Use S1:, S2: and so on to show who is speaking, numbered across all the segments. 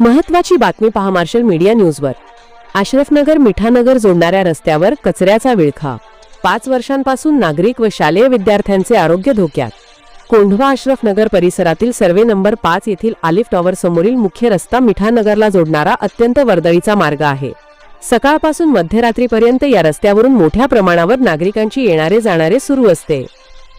S1: महत्वाची बातमी पहा मार्शल मीडिया न्यूजवर. आश्रफनगर मिठानगर जोडणाऱ्या रस्त्यावर कचऱ्याचा विळखा. पाच वर्षांपासून नागरिक व शालेय विद्यार्थ्यांचे आरोग्य धोक्यात. कोंढवा आश्रफनगर परिसरातील सर्वे नंबर पाच येथील आलिफ टॉवर समोरील मुख्य रस्ता मिठानगरला जोडणारा अत्यंत वर्दळीचा मार्ग आहे. सकाळपासून मध्यरात्रीपर्यंत या रस्त्यावरून मोठ्या प्रमाणावर नागरिकांची येणारे जाणारे सुरू असते.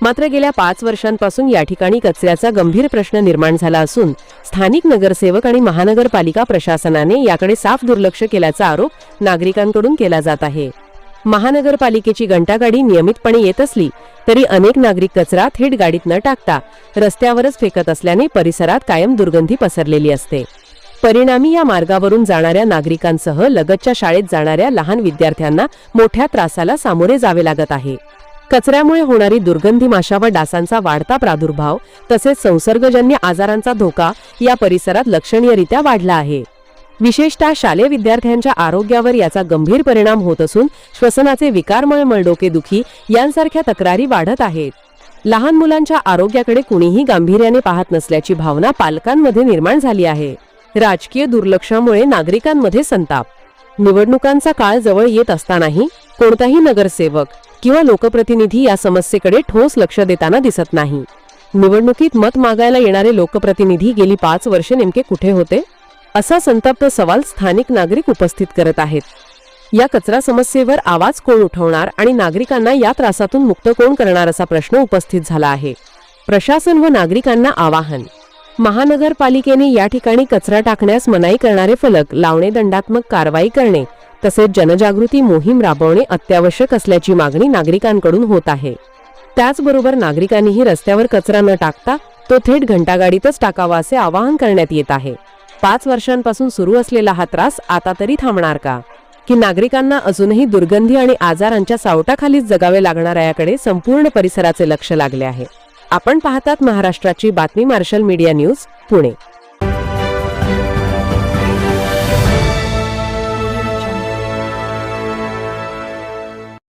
S1: मात्र गेल्या पाच वर्षांपासून या ठिकाणी कचऱ्याचा गंभीर प्रश्न निर्माण झाला असून स्थानिक नगरसेवक आणि महानगरपालिका प्रशासनाने याकडे साफ दुर्लक्ष केल्याचा आरोप नागरिकांकडून केला जात आहे. महानगरपालिकेची घंटागाडी नियमितपणे येत असली तरी अनेक नागरिक कचरा थेट गाडीत न टाकता रस्त्यावरच फेकत असल्याने परिसरात कायम दुर्गंधी पसरलेली असते. परिणामी या मार्गावरून जाणाऱ्या नागरिकांसह लगतच्या शाळेत जाणाऱ्या लहान विद्यार्थ्यांना मोठ्या त्रासाला सामोरे जावे लागत आहे. कचऱ्यामुळे होणारी दुर्गंधी माशा व डासांचा वाढता प्रादुर्भाव तसेच संसर्गजन्य आजारांचा धोका या परिसरात लक्षणीयरित्या वाढला आहे. विशेषतः शालेय विद्यार्थ्यांच्या आरोग्यावर याचा गंभीर परिणाम होत असून श्वसनाचे विकारमय मळडोकेदुखी यांसारख्या तक्रारी वाढत आहेत. लहान मुलांच्या आरोग्याकडे कुणीही गांभीर्याने पाहत नसल्याची भावना पालकांमध्ये निर्माण झाली आहे. राजकीय दुर्लक्षामुळे नागरिकांमध्ये संताप. निवडणुकांचा काळ जवळ येत असतानाही कोणताही नगरसेवक किंवा लोकप्रतिनिधी या समस्येकडे ठोस लक्ष देताना दिसत नाही. निवडणुकीत मत मागायला येणारे लोकप्रतिनिधी गेली पाच वर्षे नेमके कुठे होते? असा संतप्त सवाल स्थानिक नागरिक उपस्थित करत आहेत. या कचरा समस्येवर आवाज कोण उठवणार आणि नागरिकांना या त्रासातून मुक्त कोण करणार असा प्रश्न उपस्थित झाला आहे. प्रशासन व नागरिकांना आवाहन. महानगरपालिकेने या ठिकाणी कचरा टाकण्यास मनाई करणारे फलक लावणे दंडात्मक कारवाई करणे तसेच जनजागृती मोहीम राबवणे अत्यावश्यक असल्याची मागणी नागरिकांकडून होत आहे. त्याचबरोबर नागरिकांनीही रस्त्यावर कचरा न टाकता तो थेट घंटागाडीतच टाकावा असे आवाहन करण्यात येत आहे. पाच वर्षांपासून सुरू असलेला हा त्रास आता तरी थांबणार का? की नागरिकांना अजूनही दुर्गंधी आणि आजारांच्या सावटाखालीच जगावे लागणाऱ्या याकडे संपूर्ण परिसराचे लक्ष लागले आहे? आपण पाहतात महाराष्ट्राची बातमी मार्शल मीडिया न्यूज पुणे.